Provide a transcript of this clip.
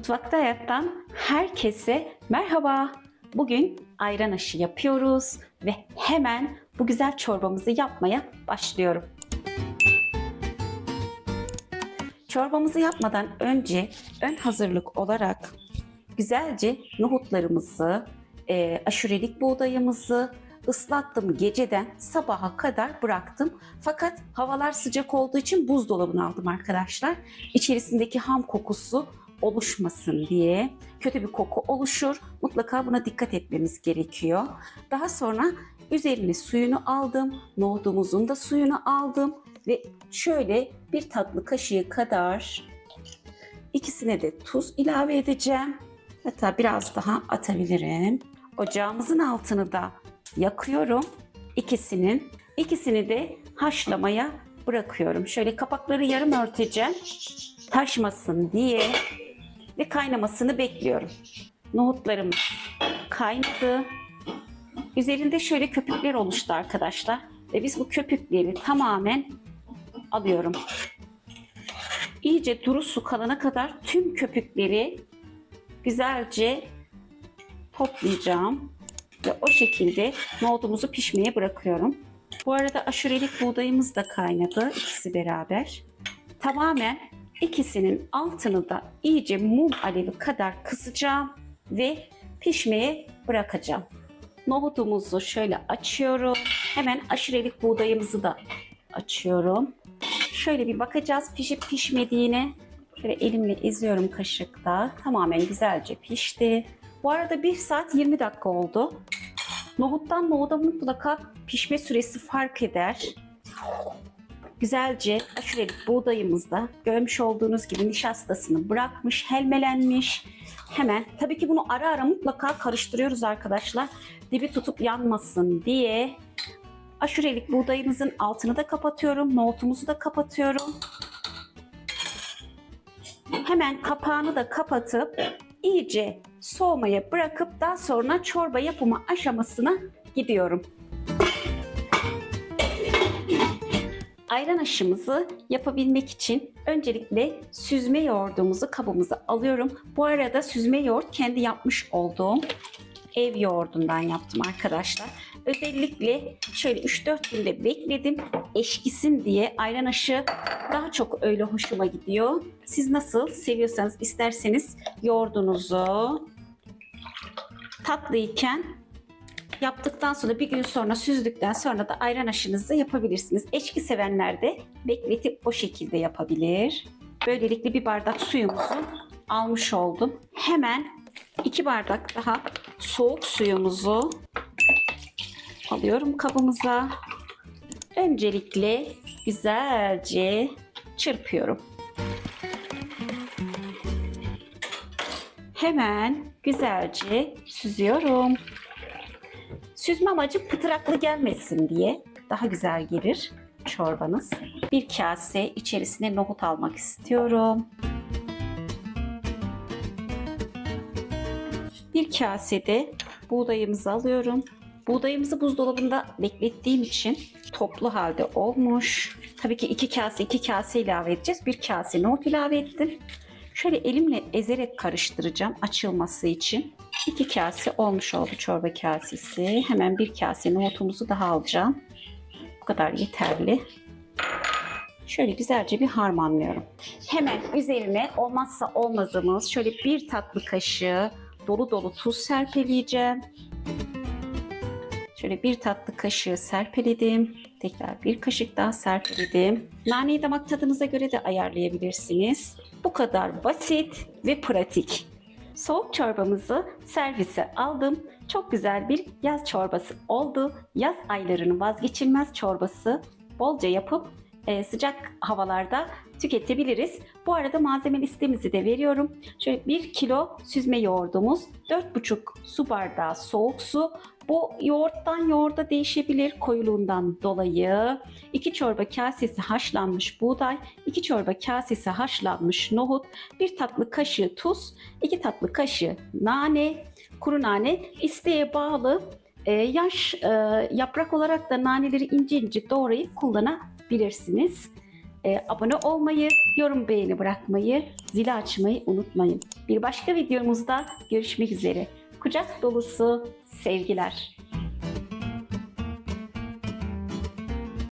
Mutfakta Hayat'tan herkese merhaba. Bugün ayran aşı yapıyoruz ve hemen bu güzel çorbamızı yapmaya başlıyorum. Çorbamızı yapmadan önce ön hazırlık olarak güzelce nohutlarımızı, e, aşurelik buğdayımızı ıslattım geceden sabaha kadar bıraktım. Fakat havalar sıcak olduğu için buzdolabına aldım arkadaşlar. İçerisindeki ham kokusu oluşmasın diye kötü bir koku oluşur. Mutlaka buna dikkat etmemiz gerekiyor. Daha sonra üzerine suyunu aldım. Nohudumuzun da suyunu aldım ve şöyle bir tatlı kaşığı kadar ikisine de tuz ilave edeceğim. Hatta biraz daha atabilirim. Ocağımızın altını da yakıyorum. İkisinin. İkisini de haşlamaya bırakıyorum. Şöyle kapakları yarım örteceğim. Taşmasın diye ve kaynamasını bekliyorum. Nohutlarımız kaynadı. Üzerinde şöyle köpükler oluştu arkadaşlar. Ve biz bu köpükleri tamamen alıyorum. İyice duru su kalana kadar tüm köpükleri güzelce toplayacağım. Ve o şekilde nohudumuzu pişmeye bırakıyorum. Bu arada aşurelik buğdayımız da kaynadı ikisi beraber. Tamamen ikisinin altını da iyice mum alevi kadar kısacağım ve pişmeye bırakacağım. Nohutumuzu şöyle açıyorum. Hemen aşurelik buğdayımızı da açıyorum. Şöyle bir bakacağız pişip pişmediğine. Şöyle elimle eziyorum kaşıkta. Tamamen güzelce pişti. Bu arada 1 saat 20 dakika oldu. Nohuttan nohuda mutlaka pişme süresi fark eder. Güzelce aşurelik buğdayımızda görmüş olduğunuz gibi nişastasını bırakmış, helmelenmiş. Hemen tabii ki bunu ara ara mutlaka karıştırıyoruz arkadaşlar. Dibi tutup yanmasın diye. Aşurelik buğdayımızın altını da kapatıyorum. Nohutumuzu da kapatıyorum. Hemen kapağını da kapatıp iyice soğumaya bırakıp daha sonra çorba yapımı aşamasına gidiyorum. Ayran aşımızı yapabilmek için öncelikle süzme yoğurdumuzu kabımıza alıyorum. Bu arada süzme yoğurt kendi yapmış olduğum ev yoğurdundan yaptım arkadaşlar. Özellikle şöyle 3-4 günde bekledim eşkisin diye ayran aşı daha çok öyle hoşuma gidiyor. Siz nasıl seviyorsanız isterseniz yoğurdunuzu tatlıyken yaptıktan sonra bir gün sonra süzdükten sonra da ayran aşınızı yapabilirsiniz. Eşki sevenler de bekletip o şekilde yapabilir. Böylelikle bir bardak suyumuzu almış oldum. Hemen iki bardak daha soğuk suyumuzu alıyorum kabımıza. Öncelikle güzelce çırpıyorum. Hemen güzelce süzüyorum. Süzme amacı pıtıraklı gelmesin diye daha güzel gelir çorbanız. Bir kase içerisine nohut almak istiyorum. Bir kasede buğdayımızı alıyorum. Buğdayımızı buzdolabında beklettiğim için toplu halde olmuş. Tabii ki iki kase iki kase ilave edeceğiz. Bir kase nohut ilave ettim. Şöyle elimle ezerek karıştıracağım açılması için. İki kase olmuş oldu çorba kasesi. Hemen bir kase nohutumuzu daha alacağım. Bu kadar yeterli. Şöyle güzelce bir harmanlıyorum. Hemen üzerine olmazsa olmazımız şöyle bir tatlı kaşığı dolu dolu tuz serpeleyeceğim. Şöyle bir tatlı kaşığı serpeledim. Tekrar bir kaşık daha serpeledim. Naneyi damak tadınıza göre de ayarlayabilirsiniz. Bu kadar basit ve pratik. Soğuk çorbamızı servise aldım. Çok güzel bir yaz çorbası oldu. Yaz aylarının vazgeçilmez çorbası. Bolca yapıp e, sıcak havalarda tüketebiliriz. Bu arada malzeme listemizi de veriyorum. Şöyle 1 kilo süzme yoğurdumuz, 4,5 su bardağı soğuk su. Bu yoğurttan yoğurda değişebilir koyuluğundan dolayı. 2 çorba kasesi haşlanmış buğday, 2 çorba kasesi haşlanmış nohut, 1 tatlı kaşığı tuz, 2 tatlı kaşığı nane, kuru nane isteğe bağlı e, yaş e, yaprak olarak da naneleri ince ince doğrayıp kullanabilirsiniz. E, abone olmayı, yorum beğeni bırakmayı, zili açmayı unutmayın. Bir başka videomuzda görüşmek üzere. Kucak dolusu sevgiler.